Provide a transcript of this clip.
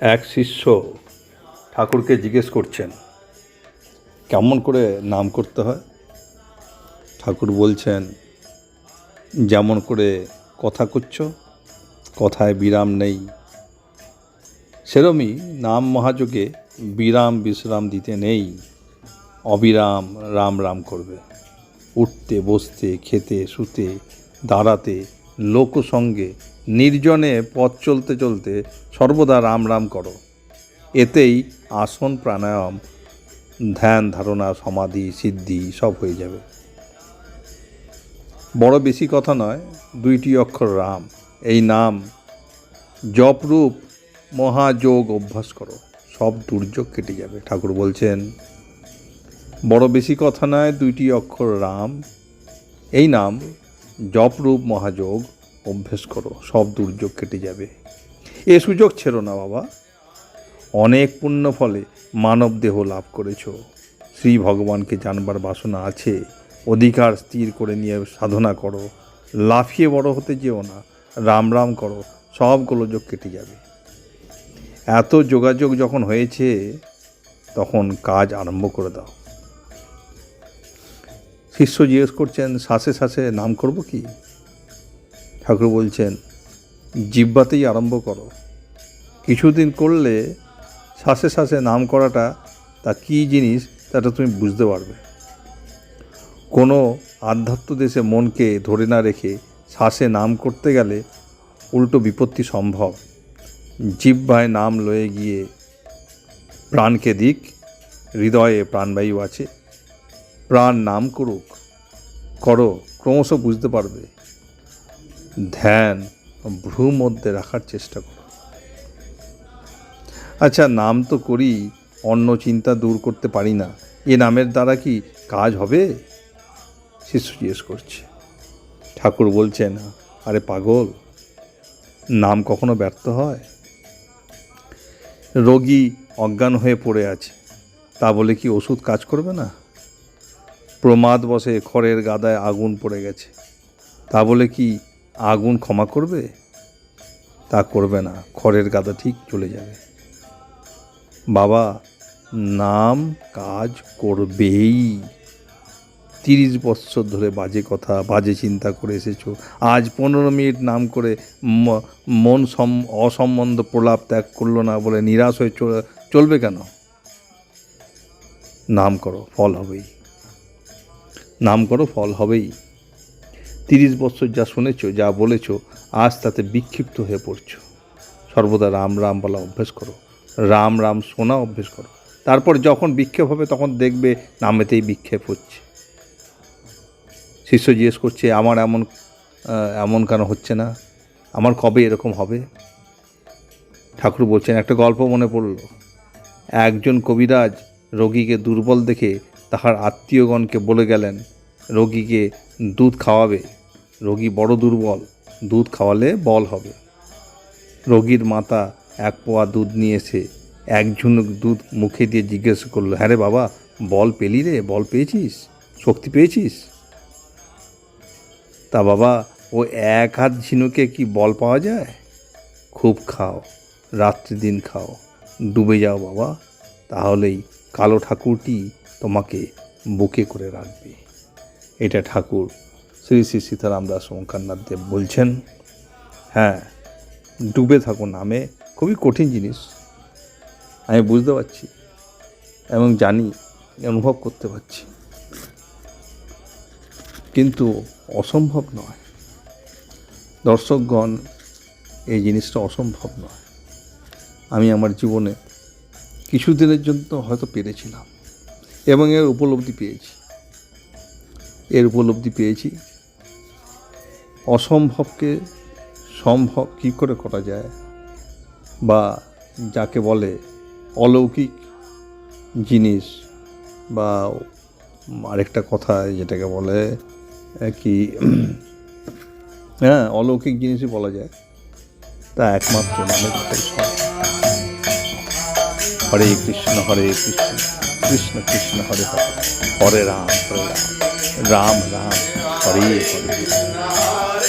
এক শিষ্য ঠাকুরকে জিজ্ঞেস করছেন, কেমন করে নাম করতে হয়? ঠাকুর বলছেন, যেমন করে কথা করছ, কথায় বিরাম নেই। সেরমই নাম মহাযোগে বিরাম বিশ্রাম দিতে নেই। অবিরাম রাম রাম করবে। উঠতে, বসতে, খেতে, শুতে, দাঁড়াতে, লোকসঙ্গে নির্জনে পথ চলতে চলতে সর্বদা রাম রাম করো। এতেই আসন প্রাণায়াম, ধ্যান, ধারণা, সমাধি, সিদ্ধি সব হয়ে যাবে। বড় বেশি কথা নয়, দুইটি অক্ষর রাম। এই নাম, জপরূপ মহাযোগ অভ্যাস করো। সব দুর্যোগ কেটে যাবে, ঠাকুর বলছেন। বড় বেশি কথা নয়, দুইটি অক্ষর রাম। এই নাম, জপরূপ মহাযোগ অভ্যেস করো, সব দুর্যোগ কেটে যাবে। এ সুযোগ ছেড়ো না বাবা। অনেক পুণ্য ফলে মানব দেহ লাভ করেছ। শ্রী ভগবানকে জানবার বাসনা আছে। অধিকার স্থির করে নিয়ে সাধনা করো। লাফিয়ে বড় হতে যেও না। রাম রাম করো, সব গোলযোগ কেটে যাবে। এত যোগাযোগ যখন হয়েছে, তখন কাজ আরম্ভ করে দাও। শিষ্য জিজ্ঞেস করছেন, শ্বাসে শ্বাসে নাম করব কি? ঠাকুর বলছেন, জিব্বাতেই আরম্ভ করো। কিছুদিন করলে শ্বাসে শ্বাসে নাম করাটা, তা কী জিনিস তাটা তুমি বুঝতে পারবে। কোনো আধ্যাত্ম দেশে মনকে ধরে না রেখে শ্বাসে নাম করতে গেলে উল্টো বিপত্তি সম্ভব। জিব্বায় নাম লয়ে গিয়ে প্রাণকে দিক, হৃদয়ে প্রাণবায়ু আছে। প্রাণ নাম করুক, করো, ক্রমশ বুঝতে পারবে। ধ্যান ভ্রু মধ্যে রাখার চেষ্টা করো। আচ্ছা নাম তো করি, অন্য চিন্তা দূর করতে পারি না। এ নামের দ্বারা কি কাজ হবে? শিশু জিজ্ঞেস করছে। ঠাকুর বলছেন, আরে পাগল, নাম কখনো ব্যর্থ হয়? রোগী অজ্ঞান হয়ে পড়ে আছে, তা বলে কি ওষুধ কাজ করবে না? প্রমাদ বসে খড়ের গাদায় আগুন পড়ে গেছে, তা বলে কি আগুন ক্ষমা করবে, তা করবে না। খড়ের গাদা ঠিক চলে যাবে। বাবা, নাম কাজ করবেই। তিরিশ বৎসর ধরে বাজে কথা, বাজে চিন্তা করে এসেছ। আজ পনেরো মিনিট নাম করে মন সম, অসম্বন্ধ প্রলাপ ত্যাগ করল না বলে নিরাশ হয়ে চলবে কেন? নাম করো, ফল হবেই। নাম করো, ফল হবেই। তিরিশ বছর যা শুনেছ, যা বলেছ, আজ তাতে বিক্ষিপ্ত হয়ে পড়ছো। সর্বদা রাম রাম বলা অভ্যেস করো। রাম রাম শোনা অভ্যেস করো। তারপর যখন বিক্ষেপ হবে, তখন দেখবে নামেতেই বিক্ষেপ হচ্ছে। শিষ্য জিজ্ঞেস করছে, আমার এমন এমন কেন হচ্ছে না? আমার কবে এরকম হবে? ঠাকুর বলছেন, একটা গল্প মনে পড়ল। একজন কবিরাজ রোগীকে দুর্বল দেখে তাহার আত্মীয়গণকে বলে গেলেন, রোগীকে দুধ খাওয়াবে। রোগী বড় দুর্বল, দুধ খাওয়ালে বল হবে। রোগীর মাতা এক পোয়া দুধ নিয়ে এসে এক ঝুনুক দুধ মুখে দিয়ে জিজ্ঞেস করল হ্যাঁ রে বাবা, বল পেলি রে, বল পেয়েছিস? শক্তি পেয়েছিস? তা বাবা, ও এক হাত ঝিনুকে কি বল পাওয়া যায়? খুব খাও, রাত্রি দিন খাও। ডুবে যাও বাবা, তাহলেই কালো ঠাকুরটি তোমাকে বুকে করে রাখবে। এটা ঠাকুর শ্রী শ্রী সীতারাম দাস ওঙ্কারনাথ দেব বলছেন হ্যাঁ ডুবে থাকো নামে, খুবই কঠিন জিনিস। আমি বুঝতে পারছি এবং জানি, অনুভব করতে পারছি। কিন্তু অসম্ভব নয়। দর্শকগণ, এই জিনিসটা অসম্ভব নয়। আমি আমার জীবনে কিছুদিনের জন্য হয়তো পেরেছিলাম এবং এর উপলব্ধি পেয়েছি। এর উপলব্ধি পেয়েছি। অসম্ভবকে সম্ভব কী করে করা যায়? বা যাকে বলে অলৌকিক জিনিস বা আরেকটা কথা যেটাকে বলে কি হ্যাঁ অলৌকিক জিনিসই বলা যায়। তা একমাত্র নামের হরে কৃষ্ণ হরে কৃষ্ণ কৃষ্ণ কৃষ্ণ, হরে হরে হরে রাম হরে রাম রাম রাম। হরে হরে